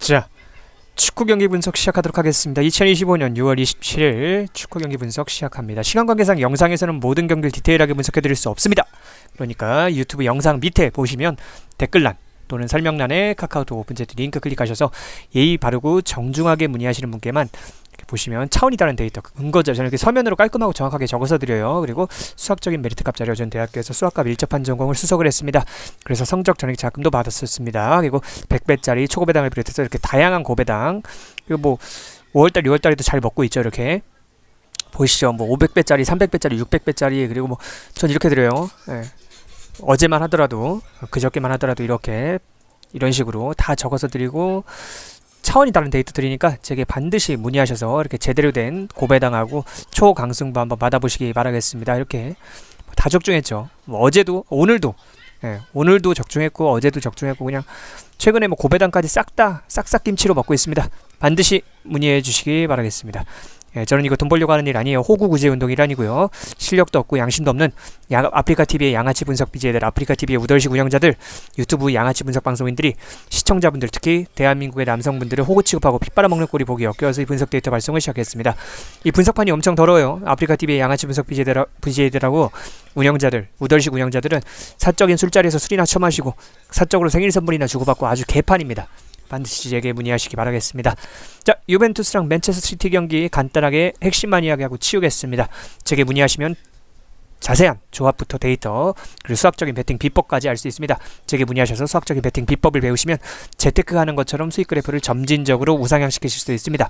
자, 축구 경기 분석 시작하도록 하겠습니다. 2025년 6월 27일 축구 경기 분석 시작합니다. 시간 관계상 영상에서는 모든 경기를 디테일하게 분석해 드릴 수 없습니다. 그러니까 유튜브 영상 밑에 보시면 댓글란 또는 설명란에 카카오톡 오픈채트 링크 클릭하셔서 예의 바르고 정중하게 문의하시는 분께만 보시면 차원이 다른 데이터 근거죠. 저는 이렇게 서면으로 깔끔하고 정확하게 적어서 드려요. 그리고 수학적인 메리트 값 자료 전 대학교에서 수학과 밀접한 전공을 수석을 했습니다. 그래서 성적 전액 자금도 받았었습니다. 그리고 100배짜리 초고배당을 비롯해서 이렇게 다양한 고배당 그리고 뭐 5월달, 6월달에도 잘 먹고 있죠. 이렇게 보이시죠? 뭐 500배짜리, 300배짜리, 600배짜리 그리고 뭐 전 이렇게 드려요. 예. 어제만 하더라도 그저께만 하더라도 이렇게 이런 식으로 다 적어서 드리고 차원이 다른 데이터 드리니까 제게 반드시 문의하셔서 이렇게 제대로 된 고배당하고 초강승부 한번 받아보시기 바라겠습니다. 이렇게 다 적중했죠. 뭐 어제도 오늘도 예, 오늘도 적중했고 어제도 적중했고 그냥 최근에 뭐 고배당까지 싹 다 싹싹 김치로 먹고 있습니다. 반드시 문의해 주시기 바라겠습니다. 예, 저는 이거 돈 벌려고 하는 일 아니에요. 호구 구제 운동이 아니고요. 실력도 없고 양심도 없는 야, 아프리카 TV의 양아치 분석 BJ들, 아프리카 TV의 우덜식 운영자들, 유튜브 양아치 분석 방송인들이 시청자분들 특히 대한민국의 남성분들을 호구 취급하고 핏 빨아먹는 꼴이 보기 역겨워서 이 분석 데이터 발송을 시작했습니다. 이 분석판이 엄청 더러워요. 아프리카 TV의 양아치 분석 BJ들, BJ들하고 운영자들, 우덜식 운영자들은 사적인 술자리에서 술이나 처마시고 사적으로 생일 선물이나 주고받고 아주 개판입니다. 반드시 제게 문의하시기 바라겠습니다. 자, 유벤투스랑 맨체스터 시티 경기 간단하게 핵심만 이야기하고 치우겠습니다. 제게 문의하시면 자세한 조합부터 데이터 그리고 수학적인 베팅 비법까지 알 수 있습니다. 제게 문의하셔서 수학적인 베팅 비법을 배우시면 재테크 하는 것처럼 수익 그래프를 점진적으로 우상향시키실 수 있습니다.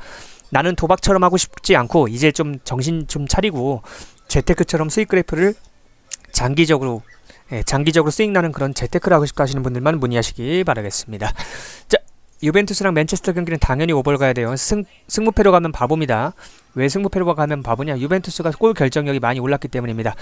나는 도박처럼 하고 싶지 않고 이제 좀 정신 좀 차리고 재테크처럼 수익 그래프를 장기적으로 예, 장기적으로 수익 나는 그런 재테크를 하고 싶다 하시는 분들만 문의하시기 바라겠습니다. 자, 유벤투스랑 맨체스터 경기는 당연히 오버를 가야 돼요. 승, 승무패로 가면 바보입니다. 왜 승무패로 가면 바보냐? 유벤투스가 골 결정력이 많이 올랐기 때문입니다.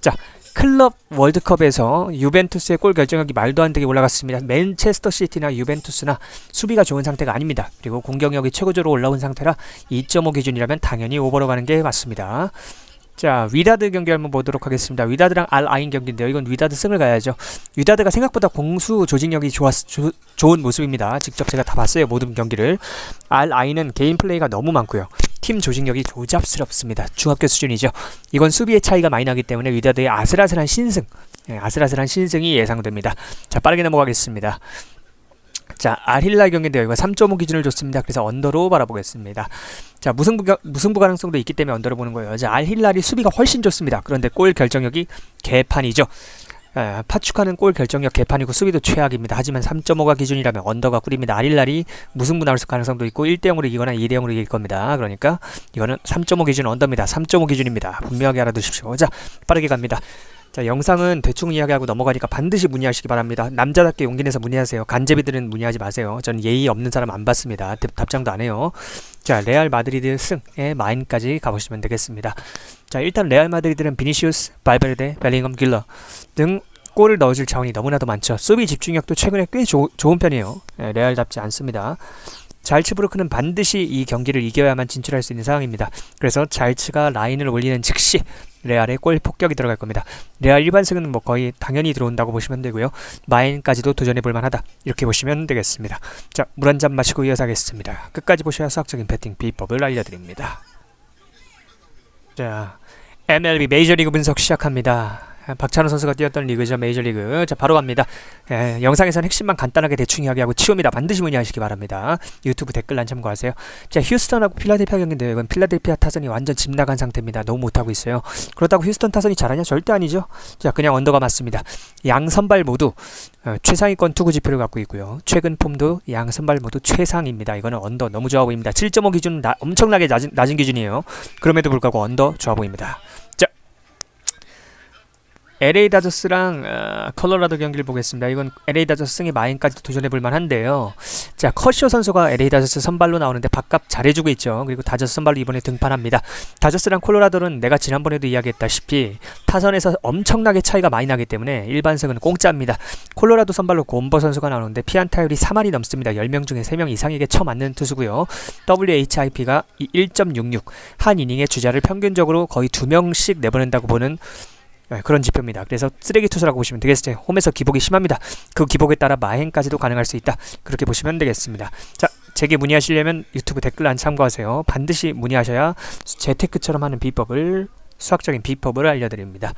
자, 클럽 월드컵에서 유벤투스의 골 결정력이 말도 안 되게 올라갔습니다. 맨체스터 시티나 유벤투스나 수비가 좋은 상태가 아닙니다. 그리고 공격력이 최고조로 올라온 상태라 2.5 기준이라면 당연히 오버로 가는 게 맞습니다. 자, 위다드 경기 한번 보도록 하겠습니다. 위다드랑 알 아인 경기인데요. 이건 위다드 승을 가야죠. 위다드가 생각보다 공수 조직력이 좋았, 조, 좋은 모습입니다. 직접 제가 다 봤어요. 모든 경기를. 알 아인은 개인 플레이가 너무 많고요. 팀 조직력이 조잡스럽습니다. 중학교 수준이죠. 이건 수비의 차이가 많이 나기 때문에 위다드의 아슬아슬한 신승, 예, 아슬아슬한 신승이 예상됩니다. 자, 빠르게 넘어가겠습니다. 자, 알힐라 경기인데요. 이거 3.5 기준을 줬습니다. 그래서 언더로 바라보겠습니다. 자, 무승부, 무승부 가능성도 있기 때문에 언더로 보는 거예요. 자, 알힐랄이 수비가 훨씬 좋습니다. 그런데 골 결정력이 개판이죠. 에, 파축하는 골 결정력 개판이고 수비도 최악입니다. 하지만 3.5가 기준이라면 언더가 꿀입니다. 아릴랄이 무승부 나올 가능성도 있고 1대0으로 이기거나 2대0으로 이길 겁니다. 그러니까 이거는 3.5 기준 언더입니다. 3.5 기준입니다. 분명하게 알아두십시오. 자, 빠르게 갑니다. 자 영상은 대충 이야기하고 넘어가니까 반드시 문의하시기 바랍니다. 남자답게 용기 내서 문의하세요. 간제비들은 문의하지 마세요. 저는 예의 없는 사람 안 받습니다. 답장도 안 해요. 자 레알 마드리드 승의 마인까지 가보시면 되겠습니다. 자 일단 레알 마드리드는 비니시우스, 발베르데, 벨링엄, 길러 등 골을 넣어줄 자원이 너무나도 많죠. 수비 집중력도 최근에 꽤 조, 좋은 편이에요. 네, 레알답지 않습니다. 잘츠부르크는 반드시 이 경기를 이겨야만 진출할 수 있는 상황입니다. 그래서 잘츠가 라인을 올리는 즉시 레알의 골 폭격이 들어갈 겁니다. 레알 일반승은 뭐 거의 당연히 들어온다고 보시면 되고요. 마인까지도 도전해 볼 만하다. 이렇게 보시면 되겠습니다. 자, 물 한 잔 마시고 이어서 하겠습니다. 끝까지 보셔야 수학적인 배팅 비법을 알려드립니다. 자, MLB 메이저리그 분석 시작합니다. 박찬호 선수가 뛰었던 리그죠 메이저리그. 자 바로 갑니다. 예, 영상에서는 핵심만 간단하게 대충 이야기하고 치웁니다. 반드시 문의하시기 바랍니다. 유튜브 댓글란 참고하세요. 자 휴스턴하고 필라델피아 경기인데요 이건 필라델피아 타선이 완전 집 나간 상태입니다. 너무 못하고 있어요. 그렇다고 휴스턴 타선이 잘하냐? 절대 아니죠. 자 그냥 언더가 맞습니다. 양 선발 모두 어, 최상위권 투구 지표를 갖고 있고요. 최근 폼도 양 선발 모두 최상입니다. 이거는 언더 너무 좋아 보입니다. 7.5 기준은 나, 엄청나게 낮은, 낮은 기준이에요. 그럼에도 불구하고 언더 좋아 보입니다 LA 다저스랑 어, 컬러라도 경기를 보겠습니다. 이건 LA 다저스 승의 마인까지 도전해 볼 만한데요. 자, 커쇼 선수가 LA 다저스 선발로 나오는데 밥값 잘해주고 있죠. 그리고 다저스 선발로 이번에 등판합니다. 다저스랑 콜로라도는 내가 지난번에도 이야기했다시피 타선에서 엄청나게 차이가 많이 나기 때문에 일반승은 공짜입니다. 콜로라도 선발로 곰버 선수가 나오는데 피안타율이 3할이 넘습니다. 10명 중에 3명 이상에게 쳐맞는 투수고요. WHIP가 1.66, 한 이닝의 주자를 평균적으로 거의 2명씩 내보낸다고 보는 네, 그런 지표입니다. 그래서 쓰레기 투수라고 보시면 되겠어요. 홈에서 기복이 심합니다. 그 기복에 따라 마행까지도 가능할 수 있다. 그렇게 보시면 되겠습니다. 자, 제게 문의하시려면 유튜브 댓글란 참고하세요. 반드시 문의하셔야 재테크처럼 하는 비법을 수학적인 비법을 알려드립니다.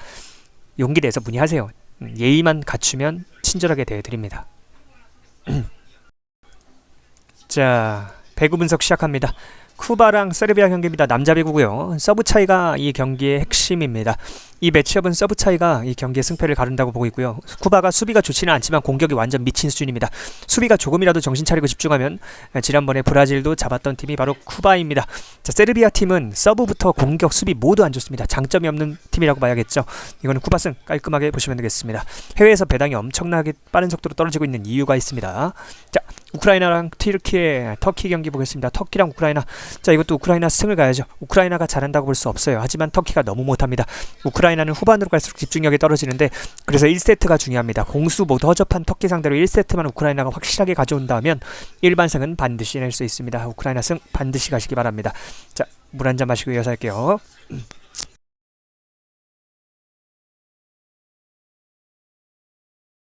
용기 내서 문의하세요. 음, 예의만 갖추면 친절하게 대해드립니다. 자, 배구 분석 시작합니다. 쿠바랑 세르비아 경기입니다. 남자 배구고요. 서브 차이가 이 경기의 핵심입니다. 이 매치업은 서브 차이가 이 경기의 승패를 가른다고 보고 있고요. 쿠바가 수비가 좋지는 않지만 공격이 완전 미친 수준입니다. 수비가 조금이라도 정신 차리고 집중하면 지난번에 브라질도 잡았던 팀이 바로 쿠바입니다. 자, 세르비아 팀은 서브부터 공격, 수비 모두 안 좋습니다. 장점이 없는 팀이라고 봐야겠죠. 이거는 쿠바승 깔끔하게 보시면 되겠습니다. 해외에서 배당이 엄청나게 빠른 속도로 떨어지고 있는 이유가 있습니다. 자, 우크라이나랑 튀르키의 터키 경기 보겠습니다. 터키랑 우크라이나. 자, 이것도 우크라이나 승을 가야죠. 우크라이나가 잘한다고 볼 수 없어요. 하지만 터키가 너무 못합니다. 우크라이나는 후반으로 갈수록 집중력이 떨어지는데 그래서 1세트가 중요합니다. 공수 모두 허접한 터키 상대로 1세트만 우크라이나가 확실하게 가져온다면 일반승은 반드시 낼 수 있습니다. 우크라이나 승 반드시 가시기 바랍니다. 자, 물 한 잔 마시고 이어서 할게요. 음.